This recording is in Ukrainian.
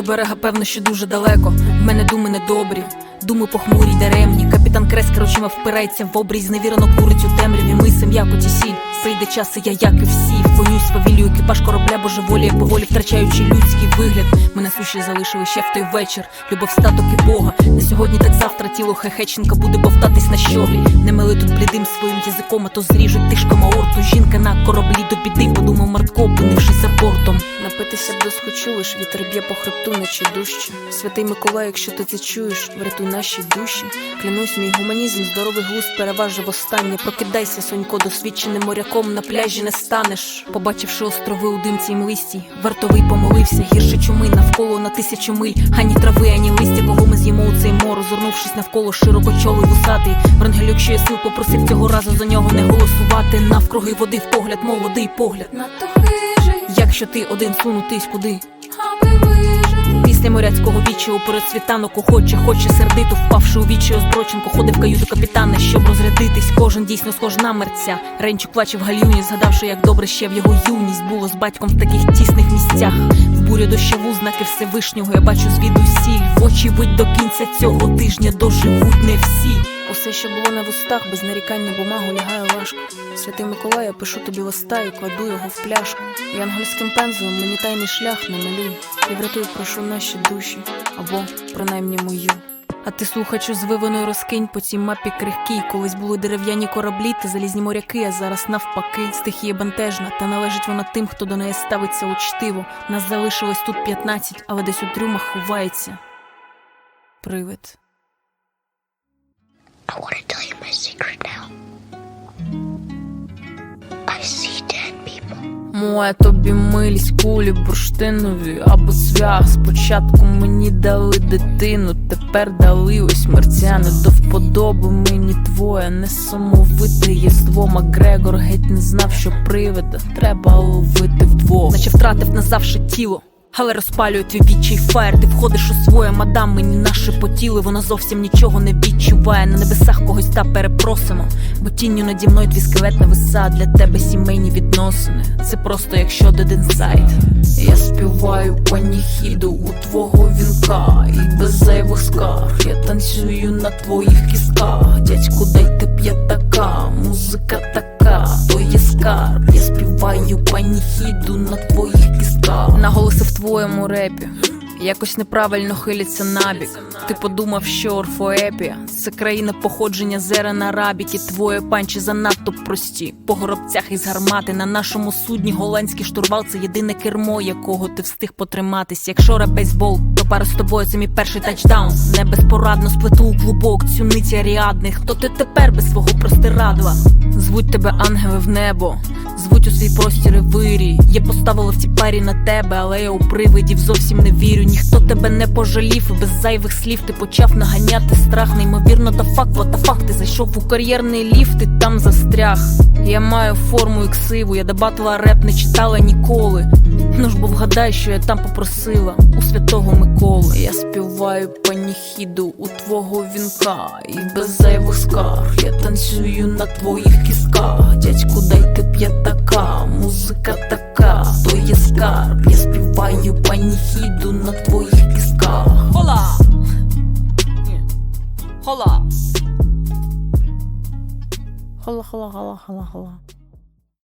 До берега, певно, ще дуже далеко. В мене думи недобрі, думи похмурі, даремні. Капітан Крескер очима впирається в обрій, зневірено курить у темряві. Мисим, як оті сіль. Прийде час, і я, як і всі, вклонюсь свавіллю екіпаж корабля божеволіє, поволі втрачаючи людський вигляд. Мене суші залишили ще в той вечір. Любов статок і Бога. Не сьогодні, так завтра тіло Хехеченка буде бовтатись на щоглі. Не мили тут блідим своїм язиком, а то зріжуть тишком аорту. На кораблі до біди, подумав Мартко, опинившись за бортом. Напитися б досхочу, лиш вітер б'є по хребту, наче дужче. Святий Миколай, якщо ти це чуєш, врятуй наші душі. Клянусь, мій гуманізм, здоровий глузд переважив останнє. Прокидайся, сонько, досвідченим моряком на пляжі не станеш. Побачивши острови у димці й млисті, вартовий помолився, гірше чуми навколо на тисячу миль. Ані трави, ані листя, з'їмо у цей мор, озирнувшись навколо широкочолий вусатий. Врангелюк, ще сил попросив цього разу за нього не голосувати. Навкруги води в погляд, молодий погляд. Надто хижий, Якщо ти один сунутись куди? Після моряцького віччя у світанок охоче, хоче сердито, впавши у вічі озброченко, ходив каюту капітана, щоб розрядитись. Кожен дійсно схож на мерця. Ренчик плаче в гальюні, згадавши, як добре ще в його юність було з батьком в таких тісних місцях. В бурю дощаву знаки Всевишнього я бачу звідусіль. В очі вить до кінця цього тижня доживуть не всі. Усе, що було на вустах, без нарікань на бумагу лягає важко. Святий Миколай, я пишу тобі листа і кладу його в пляшку. Янгольським пензлем мені тайний шлях намалюй і врятуй, прошу наші душі, або принаймні мою. А ти слухачу звиваною розкинь по цій мапі крихкій. Колись були дерев'яні кораблі та залізні моряки, а зараз навпаки. Стихія бентежна, та належить вона тим, хто до неї ставиться учтиво. Нас залишилось тут 15, але десь у трюмах ховається. Привид. I want to tell you my secret now. I see dead people. Моя тобі милість, кулі бурштинові або свях. Спочатку мені дали дитину, тепер дали ось мерцяне. До вподоби мені твоє несамовите єство. Макгрегор геть не знав, що привида треба ловити вдвох. Наче втратив назавше тіло. Але розпалює твій відчай фаєр, ти входиш у своє мадам, мені наше потіли, воно зовсім нічого не відчуває. На небесах когось та перепросимо, бо тінню наді мною твій скелет нависа для тебе сімейні відносини. Це просто як щодо інсайт. Я співаю паніхіду у твого вінка, і без зайвих скарг я танцюю на твоїх кістках. Дядьку, дайте п'ятака, музика така, то є скарб. Співаю паніхіду на твоїх кістках. Наголоси в твоєму репі. Якось неправильно хиляться набік. Ти подумав, що орфоепія це країна походження зерен арабіки. Твої панчі занадто прості. По горобцях із гармати на нашому судні голландський штурвал це єдине кермо, якого ти встиг потриматись. Якщо реп бейсбол, то пара з тобою це мій перший тачдаун. Не безпорадно сплету у клубок цю ниці аріадних. Хто ти тепер без свого простирадла? Звуть тебе ангели в небо, звуть у свій простір і вирій. Я поставила в цій парі на тебе, але я у привидів зовсім не вірю. Ніхто тебе не пожалів, і без зайвих слів ти почав наганяти страх. Неймовірно, та факт, та факт, Ти зайшов у кар'єрний ліфт і там застряг. Я маю форму і ксиву, я до реп не читала ніколи. Ну ж бо вгадай, що я там попросила у святого Миколи. Я співаю паніхіду у твого вінка, і без зайвих скарг я танцюю на твоїх кістках. Дядьку, дайте п'ятака, музика така, то є скарб. Я співаю паніхіду на твоїх кістках. Хола! Ні. Хола! Хола, хола, хола, хола, хола.